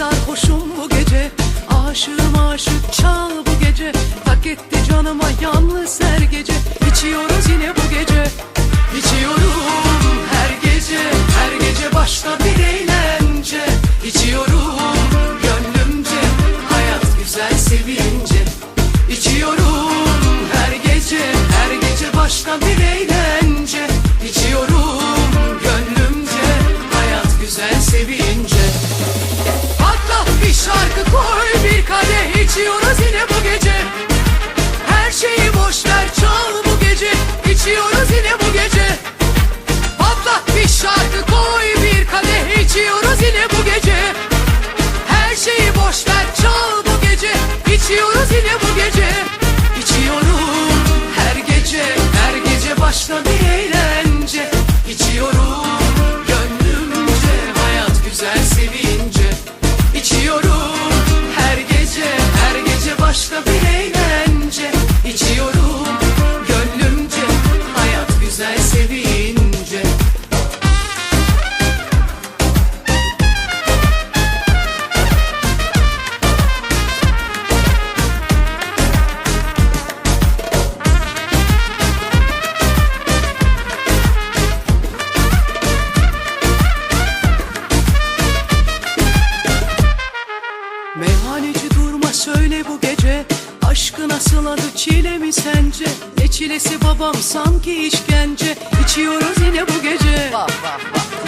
sarhoşum bu gece Aşığım aşık çal bu gece. Tak etti canıma yalnız her gece. İçiyoruz yine bu gece İçiyorum her gece. Her gece başka bir eğlence. İçiyorum gönlümce Hayat güzel sevince. İçiyorum her gece Her gece başka bir eğlence içiyoruz yine bu gece Aşkı nasıl adı çile mi sence? Ne çilesi babam sanki işkence. İçiyoruz yine bu gece.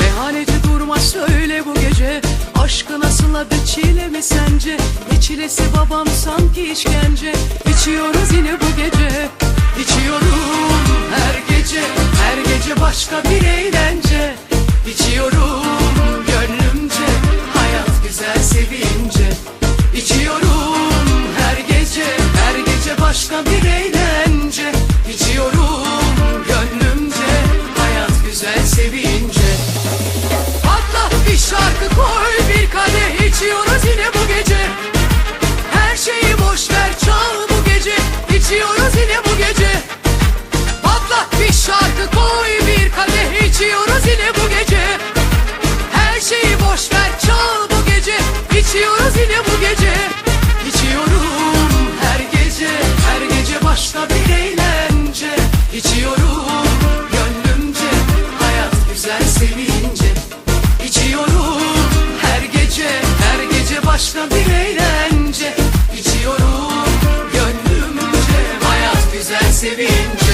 Meyhaneci durma söyle bu gece. Aşkı nasıl adı çile mi sence? Ne çilesi babam sanki işkence. İçiyoruz yine bu gece. İçiyorum her gece. Her gece başka bir eğlence başka bir eğlence. İçiyorum gönlümce. Hayat güzel sevince.